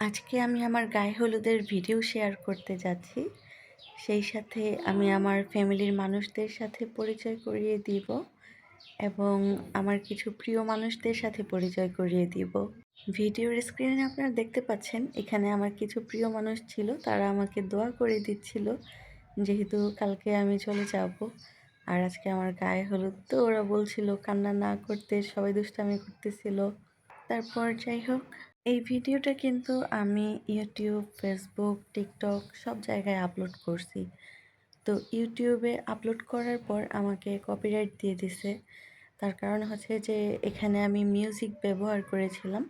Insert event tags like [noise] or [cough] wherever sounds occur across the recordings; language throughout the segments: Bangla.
আজকে আমি আমার গায়ে হলুদের ভিডিও শেয়ার করতে যাচ্ছি। সেই সাথে আমি আমার ফ্যামিলির মানুষদের সাথে পরিচয় করিয়ে দিব এবং আমার কিছু প্রিয় মানুষদের সাথে পরিচয় করিয়ে দিব। ভিডিওর স্ক্রিনে আপনারা দেখতে পাচ্ছেন, এখানে আমার কিছু প্রিয় মানুষ ছিল, তারা আমাকে দোয়া করে দিচ্ছিল, যেহেতু কালকে আমি চলে যাব। আর আজকে আমার গায়ে হলুদ তো ওরা বলছিল, কান্না না করতে, সবাই দুষ্টামি করতেছিল। তারপর যাই হোক এই ভিডিওটা কিন্তু আমি ইউটিউব ফেসবুক টিকটক সব জায়গায় আপলোড করছি। তো ইউটিউবে আপলোড করার পর আমাকে কপিরাইট দিয়ে দিছে। তার কারণ হচ্ছে যে, এখানে আমি মিউজিক ব্যবহার করেছিলাম।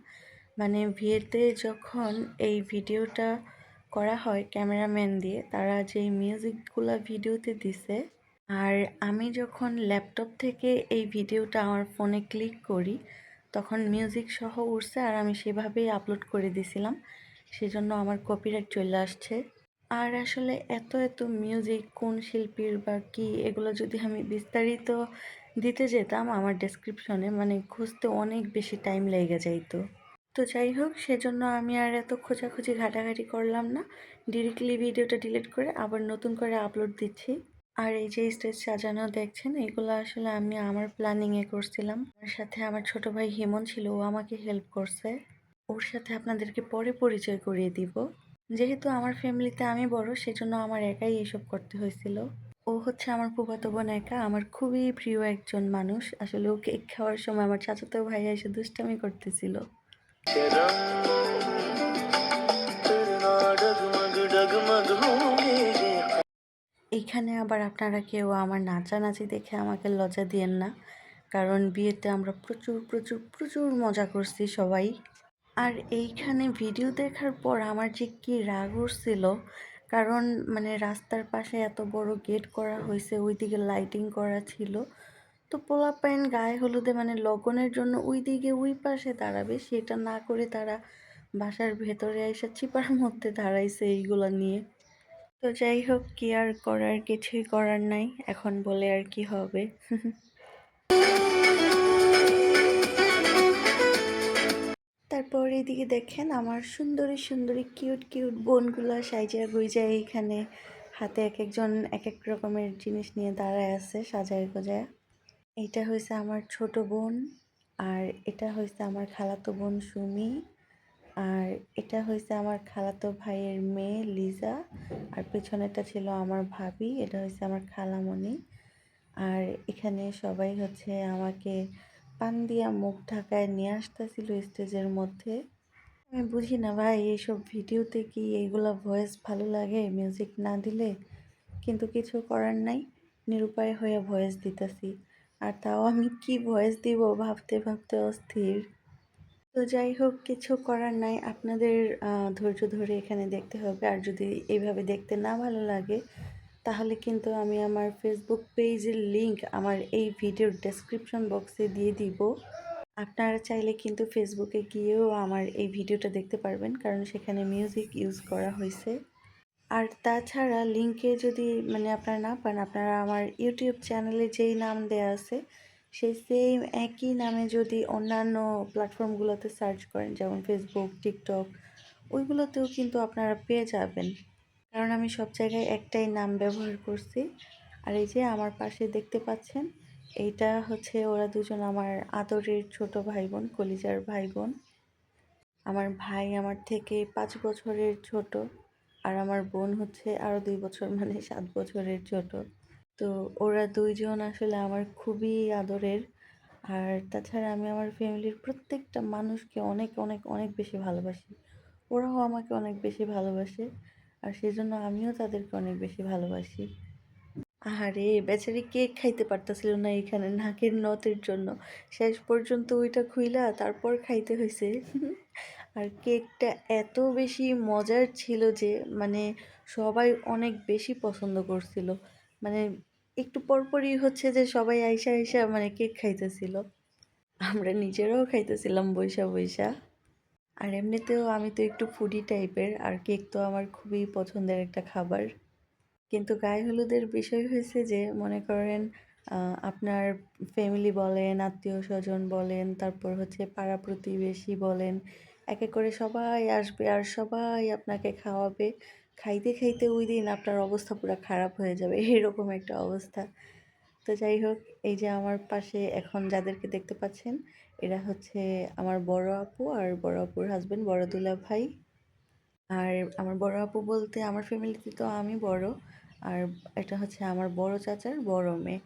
মানে ভিয়েতে যখন এই ভিডিওটা করা হয় ক্যামেরাম্যান দিয়ে, তারা যে মিউজিকগুলো ভিডিওতে দিছে, আর আমি যখন ল্যাপটপ থেকে এই ভিডিওটা আমার ফোনে ক্লিক করি তখন মিউজিক সহ উঠছে আর আমি সেভাবেই আপলোড করে দিছিলাম। সেজন্য আমার কপিরাইট চলে আসছে। আর আসলে এত এত মিউজিক কোন শিল্পীর বা কি, এগুলো যদি আমি বিস্তারিত দিতে যেতাম, আমার ডেসক্রিপশনে মানে খুঁজতে অনেক বেশি টাইম লেগে যাইতো। তো যাই হোক, সেজন্য আমি আর এত খোঁজাখুঁজি ঘাটাঘাটি করলাম না। ডিরেক্টলি ভিডিওটা ডিলিট করে আবার নতুন করে আপলোড দিচ্ছি। আর এই যে স্টেজ সাজানো দেখছেন, এগুলো আসলে আমি আমার প্ল্যানিংয়ে করছিলাম। আমার সাথে আমার ছোট ভাই হেমন ছিল, ও আমাকে হেল্প করছে। ওর সাথে আপনাদেরকে পরে পরিচয় করিয়ে দিব। যেহেতু আমার ফ্যামিলিতে আমি বড়, সেজন্য আমার একাই এসব করতে হয়েছিল। ও হচ্ছে আমার ফুফাতো বোন একা, আমার খুবই প্রিয় একজন মানুষ। আসলে ও কেক খাওয়ার সময় আমার চাচাতো ভাইয়া এসে দুষ্টামি করতেছিল। এইখানে আবার আপনারা কেউ আমার নাচানাচি দেখে আমাকে লজ্জা দিয়েন না। কারণ বিয়েতে আমরা প্রচুর প্রচুর প্রচুর মজা করছি সবাই। আর এইখানে ভিডিও দেখার পর আমার যে কী রাগ উঠছিল, কারণ মানে রাস্তার পাশে এত বড় গেট করা হয়েছে, ওইদিকে লাইটিং করা ছিল। তো পোলা প্যান্ট গায়ে হলুদে মানে লগনের জন্য ওই দিকে ওই পাশে দাঁড়াবে, সেটা না করে তারা বাসার ভেতরে এসে চিপার মধ্যে দাঁড়াইছে এইগুলো নিয়ে। তো যাই হোক, কি আর করার? কিছুই করার নাই। এখন বলে আর কি হবে? [laughs] তারপর এদিকে দেখেন, আমার সুন্দরী সুন্দরী কিউট কিউট বোনগুলো সাইজা গুইজা এইখানে হাতে এক একজন এক এক রকমের জিনিস নিয়ে দাঁড়ায় আছে, সাজায় গোজায়। এটা হয়েছে আমার ছোট বোন আর এটা হয়েছে আমার খালাতো বোন সুমি। আর এটা হয়েছে আমার খালাতো ভাইয়ের মেয়ে লিজা, আর পেছনেরটা ছিল আমার ভাবি, এটা হয়েছে আমার খালামণি। আর এখানে সবাই হচ্ছে আমাকে পান দিয়া মুখ ঢাকায় নিয়ে আসতেছিল স্টেজের মধ্যে। আমি বুঝি না ভাই, এইসব ভিডিওতে কি এইগুলা ভয়েস ভালো লাগে মিউজিক না দিলে? কিন্তু কিছু করার নাই, নিরুপায় হয়ে ভয়েস দিতেছি। আর তাও আমি কি ভয়েস দিব ভাবতে ভাবতে অস্থির। তো যাই হোক, কিছু করার নাই। আপনাদের ধৈর্য ধরে এখানে দেখতে হবে। আর যদি এইভাবে দেখতে না ভালো লাগে, তাহলে কিন্তু আমি আমার ফেসবুক পেজের লিংক আমার এই ভিডিওর ডেসক্রিপশন বক্সে দিয়ে দিব। আপনারা চাইলে কিন্তু ফেসবুকে গিয়েও আমার এই ভিডিওটা দেখতে পারবেন, কারণ সেখানে মিউজিক ইউজ করা হয়েছে। আর তাছাড়া লিঙ্কে যদি মানে আপনারা না পান, আপনারা আমার ইউটিউব চ্যানেলে যেই নাম দেওয়া আছে সেই সেম একই নামে যদি অন্যান্য প্ল্যাটফর্মগুলোতে সার্চ করেন, যেমন ফেসবুক টিকটক ওইগুলোতেও কিন্তু আপনারা পেয়ে যাবেন। কারণ আমি সব জায়গায় একটাই নাম ব্যবহার করছি। আর এই যে আমার পাশে দেখতে পাচ্ছেন, এইটা হচ্ছে ওরা দুজন আমার আদরের ছোট ভাই বোন কলিজার ভাই বোন আমার ভাই আমার থেকে পাঁচ বছরের ছোট আর আমার বোন হচ্ছে আরও দুই বছর মানে সাত বছরের ছোট। তো ওরা দুইজন আসলে আমার খুবই আদরের। আর তাছাড়া আমি আমার ফ্যামিলির প্রত্যেকটা মানুষকে অনেক অনেক অনেক বেশি ভালোবাসি। ওরাও আমাকে অনেক বেশি ভালোবাসে আর সেই জন্য আমিও তাদেরকে অনেক বেশি ভালোবাসি। আহারে, বেচারি কেক খাইতে পারতেছিল না এখানে নাকের নতের জন্য। শেষ পর্যন্ত ওইটা খুইলা তারপর খাইতে হয়েছে আর কেকটা এত বেশি মজার ছিল যে মানে সবাই অনেক বেশি পছন্দ করছিল। মানে একটু পরপরই হচ্ছে যে সবাই আইসা আইসা মানে কেক খাইতেছিল। আমরা নিজেরাও খাইতেছিলাম বৈশা বৈশা আর এমনিতেও আমি তো একটু ফুডি টাইপের আর কেক তো আমার খুবই পছন্দের একটা খাবার। কিন্তু গায়ে হলুদের বিষয় হয়েছে যে, মনে করেন আপনার ফ্যামিলি বলেন, আত্মীয় স্বজন বলেন, তারপর হচ্ছে পাড়া প্রতিবেশী বলেন, এক করে সবাই আসবে আর সবাই আপনাকে খাওয়াবে। খাইতে খাইতে ওই দিন আপনার অবস্থা পুরো খারাপ হয়ে যাবে, এরকম একটা অবস্থা। তো যাই হোক, এই যে আমার পাশে এখন যাদেরকে দেখতে পাচ্ছেন, এরা হচ্ছে আমার বড় আপু আর বড় আপুর হাজবেন্ড বড় দুলা ভাই। আর আমার বড় আপু বলতে আমার ফ্যামিলিতে তো আমি বড়, আর এটা হচ্ছে আমার বড় চাচার বড় মেয়ে।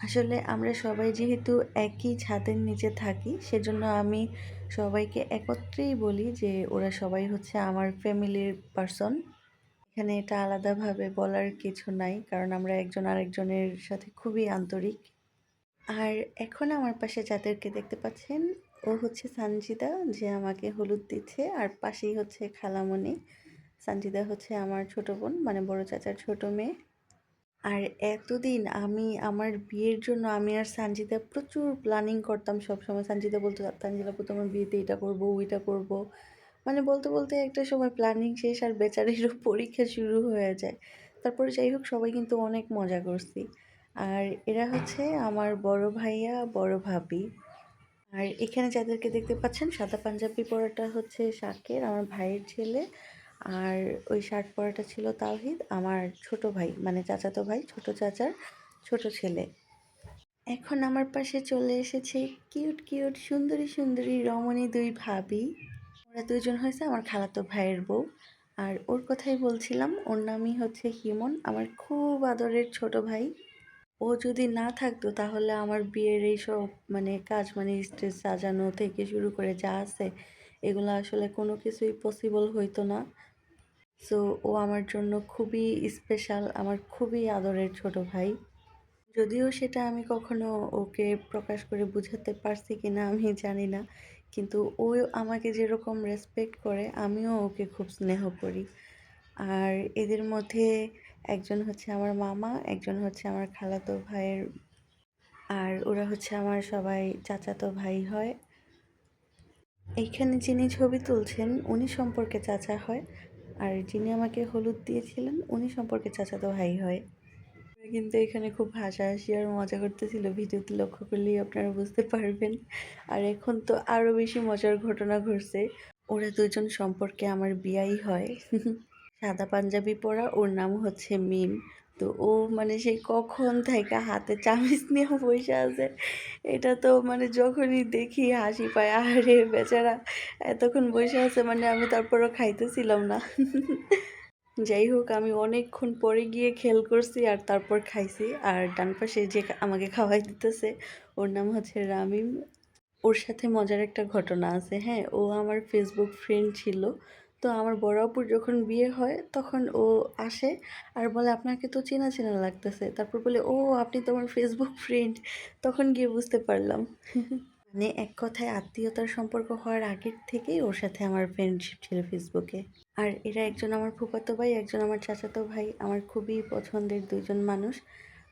আসলে আমরা সবাই যেহেতু একই ছাদের নিচে থাকি, সেজন্য আমি সবাইকে একত্রেই বলি যে ওরা সবাই হচ্ছে আমার ফ্যামিলির পার্সন এখানে এটা আলাদাভাবে বলার কিছু নাই, কারণ আমরা একজন আরেকজনের সাথে খুবই আন্তরিক। আর এখন আমার পাশে যাদেরকে দেখতে পাচ্ছেন, ও হচ্ছে সানজিদা, যে আমাকে হলুদ দিচ্ছে, আর পাশেই হচ্ছে খালামণি। সানজিদা হচ্ছে আমার ছোট বোন মানে বড় চাচার ছোট মেয়ে। আর এতদিন আমি, আমার বিয়ের জন্য আমি আর সানজিদা প্রচুর প্ল্যানিং করতাম সবসময়। সানজিদা বলতো, সানজিদা তোমার বিয়েতে এটা করব, ওইটা করব। মানে বলতে বলতে একটা সময় প্ল্যানিং শেষ আর বেচারিরও [laughs] পরীক্ষা শুরু হয়ে যায়। তারপরে যাই হোক, সবাই কিন্তু অনেক মজা করছি। আর এরা হচ্ছে আমার বড় ভাইয়া, বড় ভাবি। আর এখানে যাদেরকে দেখতে পাচ্ছেন, সাদা পাঞ্জাবি পরাটা হচ্ছে শাকের, আমার ভাইয়ের ছেলে। আর ওই শার্ট পরাটা ছিল তাওহিদ, আমার ছোট ভাই মানে চাচাতো ভাই, ছোট চাচার ছোট ছেলে। এখন আমার পাশে চলে এসেছে কিউট কিউট সুন্দরী সুন্দরী রমণী দুই ভাবি। ওরা দুজন হয়েছে আমার খালাতো ভাইয়ের বউ। আর ওর কথাই বলছিলাম, ওর নামই হচ্ছে হিমন, আমার খুব আদরের ছোট ভাই। ও যদি না থাকতো তাহলে আমার বিয়ের এইসব মানে কাজ মানে স্টেজ সাজানো থেকে শুরু করে যা আছে, এগুলো আসলে কোনো কিছুই পসিবল হইতো না। সো ও আমার জন্য খুবই স্পেশাল আমার খুবই আদরের ছোট ভাই। যদিও সেটা আমি কখনো ওকে প্রকাশ করে বুঝাতে পারছি কি না আমি জানি না। কিন্তু ও আমাকে যেরকম রেসপেক্ট করে, আমিও ওকে খুব স্নেহ করি। আর এদের মধ্যে একজন হচ্ছে আমার মামা, একজন হচ্ছে আমার খালাতো ভাইয়ের, আর ওরা হচ্ছে আমার সবাই চাচাতো ভাই হয়। এইখানে যিনি ছবি তুলছেন, উনি সম্পর্কে চাচা হয়। আর যিনি আমাকে হলুদ দিয়েছিলেন, উনি সম্পর্কে চাচাতো ভাই হয়। কিন্তু এখানে খুব হাসাহাসি আর মজা করতেছিল। ভিডিওতে লক্ষ্য করলেই আপনারা বুঝতে পারবেন। আর এখন তো আরও বেশি মজার ঘটনা ঘটছে। ওরা দুজন সম্পর্কে আমার বিয়াই হয়। সাদা পাঞ্জাবি পরা, ওর নাম হচ্ছে মিম। তো ও মানে সেই কখন থেকে হাতে চামিচ নিয়ে বসে আছে, এটা তো মানে যখনই দেখি হাসি পায়। আরে বেচারা, এতক্ষণ বসে আছে মানে আমি তারপরও খাইতেছিলাম না। যাই হোক, আমি অনেকক্ষণ পরে গিয়ে খেল করছি আর তারপর খাইছি। আর ডান পাশে যে আমাকে খাওয়াই দিতেছে, ওর নাম হচ্ছে রামিম। ওর সাথে মজার একটা ঘটনা আছে হ্যাঁ ও আমার ফেসবুক ফ্রেন্ড ছিল। তো আমার বড় আপুর যখন বিয়ে হয়, তখন ও আসে আর বলে, আপনাকে তো চেনা চেনা লাগতেছে। তারপর বলে, ও, আপনি তো আমার ফেসবুক ফ্রেন্ড তখন গিয়ে বুঝতে পারলাম। [laughs] মানে এক কথায় আত্মীয়তার সম্পর্ক হওয়ার আগের থেকেই ওর সাথে আমার ফ্রেন্ডশিপ ছিল ফেসবুকে। আর এরা একজন আমার ফুফাতো ভাই একজন আমার চাচাতো ভাই আমার খুবই পছন্দের দুজন মানুষ।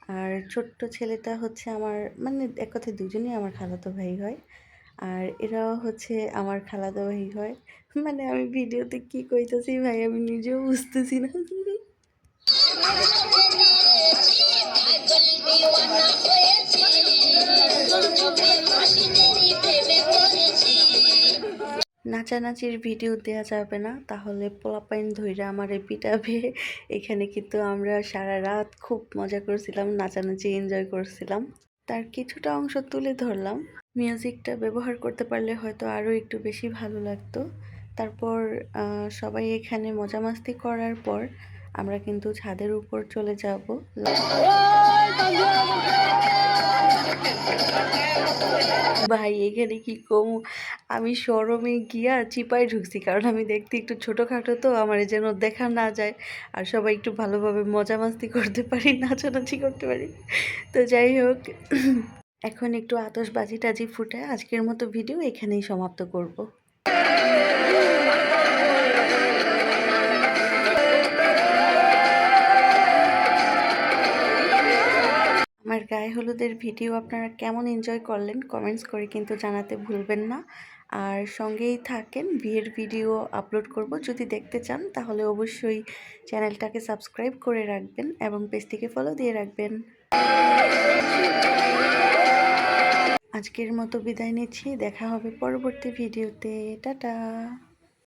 আর ছোট্ট ছেলেটা হচ্ছে আমার মানে এক কথায় দুজনেই আমার খালাতো ভাই হয়। আর এরাও হচ্ছে আমার খালাতো ভাই হয়। মানে আমি ভিডিওতে কি কইতেছি ভাই আমি নিজেও বুঝতেছি না। [laughs] নাচানাচির ভিডিও দেওয়া যাবে না। তাহলে পোলাপাইন ধইরা আমারে পিটাবে। এখানে কিন্তু আমরা সারা রাত খুব মজা করছিলাম, নাচানাচি এনজয় করছিলাম। তার কিছুটা অংশ তুলে ধরলাম। মিউজিকটা ব্যবহার করতে পারলে হয়তো আরও একটু বেশি ভালো লাগতো। তারপর সবাই এখানে মজা মাস্তি করার পর আমরা কিন্তু ছাদের উপর চলে যাব। ভাই, এখানে কি কম আমি শরমে গিয়া চিপায় ঢুকছি, কারণ আমি দেখতে একটু ছোটোখাটো, তো আমার যেন দেখা না যায়। আর সবাই একটু ভালোভাবে মজা মাস্তি করতে পারি, নাচানাচি করতে পারি। তো যাই হোক, এখন একটু আতশবাজি টাজি ফুটে আজকের মতো ভিডিও এখানেই সমাপ্ত করব। আমার গায়ে হলুদের ভিডিও আপনারা কেমন এনজয় করলেন কমেন্টস করে কিন্তু জানাতে ভুলবেন না। আর সঙ্গেই থাকেন, বিয়ের ভিডিও আপলোড করব। যদি দেখতে চান, তাহলে অবশ্যই চ্যানেলটাকে সাবস্ক্রাইব করে রাখবেন এবং পেজটিকে ফলো দিয়ে রাখবেন। আজকের মতো বিদায় নিচ্ছি, দেখা হবে পরবর্তী ভিডিওতে। টাটা!